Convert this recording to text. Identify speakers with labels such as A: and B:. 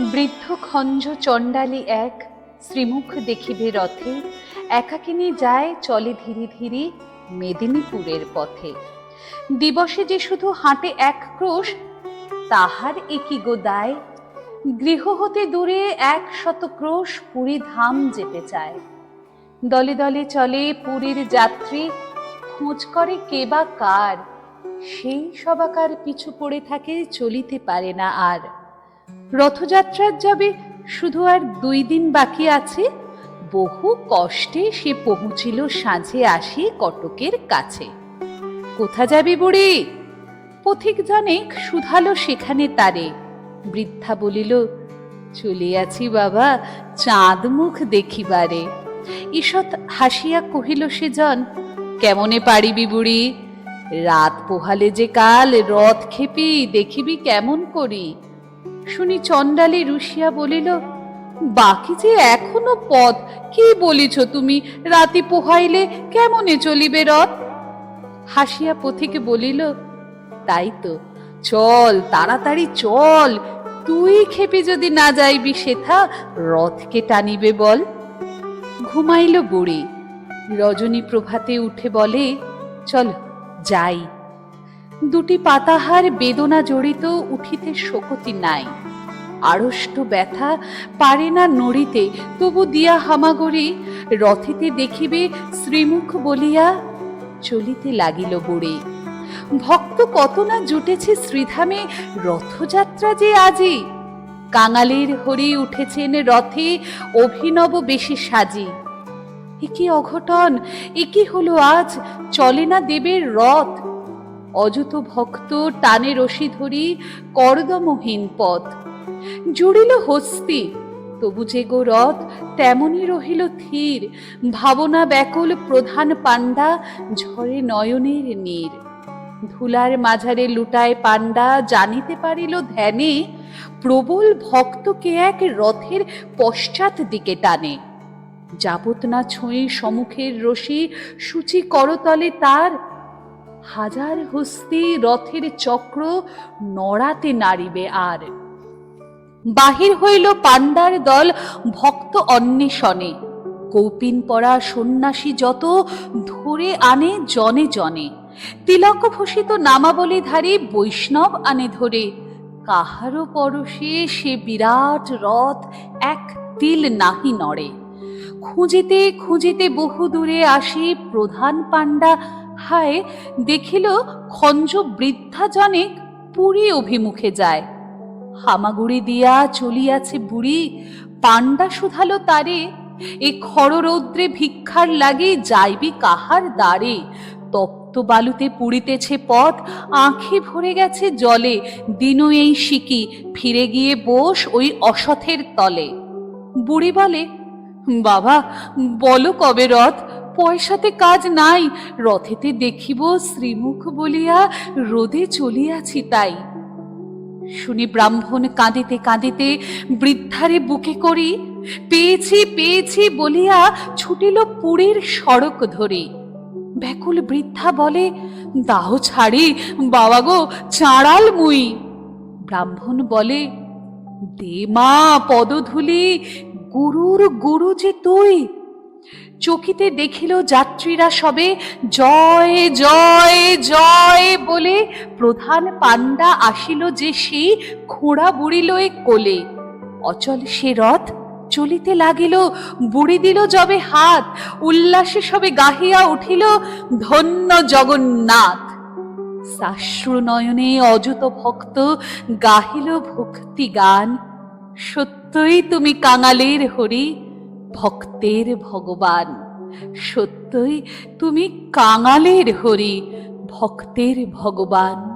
A: বৃদ্ধ খঞ্জ চণ্ডালী এক শ্রীমুখ দেখিবে রথে, একাকিনী যায় চলে ধীরে ধীরে মেদিনীপুরের পথে। দিবসে যে শুধু হাঁটে এক ক্রোশ, তাহার একই গো দায়। গৃহ হতে দূরে এক শত ক্রোশ পুরী ধাম যেতে চায়। দলে দলে চলে পুরীর যাত্রী, খোঁজ করে কে বা কার। সেই সবাকার পিছু পড়ে থাকে, চলিতে পারে না আর। রথযাত্রার যাবে শুধু আর দুই দিন বাকি আছে। বহু কষ্টে সে পৌঁছিল সাঁঝে আসি কটকের কাছে। কোথা যাবি বুড়ি? পথিক জনেক শুধালো সেখানে তারে। বৃদ্ধা বলিল, চলে আছি বাবা, চাঁদ মুখ দেখিবারে। ঈষৎ হাসিয়া কহিল সে জন কেমনে পারিবি বুড়ি? রাত পোহালে যে কাল, রথ খেপি, দেখিবি কেমন করি? শুনি চণ্ডালী রুশিয়া বলিল, বাকি যে এখনও পথ, কি বলিছ তুমি? রাতি পোহাইলে কেমনে চলিবে রথ? হাসিয়া পথিকে বলিল, তাই তো, চল, তাড়াতাড়ি চল। তুই খেপে যদি না যাইবি সেথা, রথকে টানিবে বল। ঘুমাইল বুড়ি। রজনী প্রভাতে উঠে বলে, চল, যাই। দুটি পাতাহার বেদনা জড়িত উঠিতে শকতি নাই। আড়ষ্ট ব্যথা পারে না নড়িতে, তবু দিয়া হামাগরি রথেতে দেখিবে শ্রীমুখ বলিয়া চলিতে লাগিল বুড়ি। ভক্ত কত না জুটেছে শ্রীধামে রথযাত্রা যে আজি। কাঙালির হরি উঠেছেন রথে, অভিনব বেশি সাজি। একি অঘটন একি হলো আজ, চলে না দেবের রথ। অযত ভক্ত টানে রশি ধরি, করদমহীন পথ। জুড়িল হস্তি। তবু যে গো রথ, তেমনি রহিল থির ভাবনা ব্যাকুল প্রধান পাণ্ডা, ঝরে নয়নের নীর। ধুলার মাঝারে লুটায় পাণ্ডা, জানিতে পারিল ধ্যানে, প্রবল ভক্তকে এক রথের পশ্চাৎ দিকে টানে। যাবত না ছুঁয়ে সমুখের রশি, সূচি করতলে তার। হাজার হস্তি রথের চক্র নড়াতে নাড়িবে আর। বাহির হইল পাণ্ডার দল ভক্ত অন্বেষণে। কৌপিন পরা সন্ন্যাসী যত ধরে আনে জনে জনে। তিলক ভূষিত নামাবলীধারী বৈষ্ণব আনে ধরে। কাহারও পরশে সে বিরাট রথ এক তিল নাহি নড়ে। খুঁজিতে খুঁজিতে বহু দূরে আসি প্রধান পাণ্ডা। হায়, দেখিল খঞ্জ বৃদ্ধা জনেক পুরী অভিমুখে যায়। হামাগুড়ি দিয়া চলিয়াছে বুড়ি, পাণ্ডা শুধালো তারে, এ খড়রৌদ্রে ভিক্ষার লাগে যাইবি কাহার দ্বারে। তপ্ত বালুতে পুড়িতেছে পথ, আঁখি ভরে গেছে জলে দিনও এই শিকি, ফিরে গিয়ে বস ওই অসথের তলে। বুড়ি বলে, বাবা, বলো কবে রথ? পয়সাতে কাজ নাই, রথেতে দেখিব শ্রীমুখ বলিয়া রোদে চলিয়াছি তাই। শুনি ব্রাহ্মণ কাঁদিতে কাঁদিতে বৃদ্ধারে বুকে করি, পেয়েছি পেয়েছি বলিয়া ছুটিল পুরীর সড়ক ধরে। ব্যাকুল বৃদ্ধা বলে, দাহ ছাড়ি, বাবা গো, চাঁড়াল মুই। ব্রাহ্মণ বলে, দে মা পদধুলি, গুরুর গুরু যে তুই চকিতে দেখিল যাত্রীরা সবে, জয় জয় জয় বলে প্রধান পাণ্ডা আসিল যে সেই খোঁড়া বুড়িল এ কোলে। অচল সে রথ চলিতে লাগিল, বুড়ি দিল যবে হাত, উল্লাসে সবে গাহিয়া উঠিল, ধন্য জগন্নাথ সাশ্রু নয়নে অযত ভক্ত গাহিল ভক্তি গান সত্যই তুমি কাঙালের হরি ভক্তের ভগবান। সত্যই তুমি কাঙালের হরি ভক্তের ভগবান।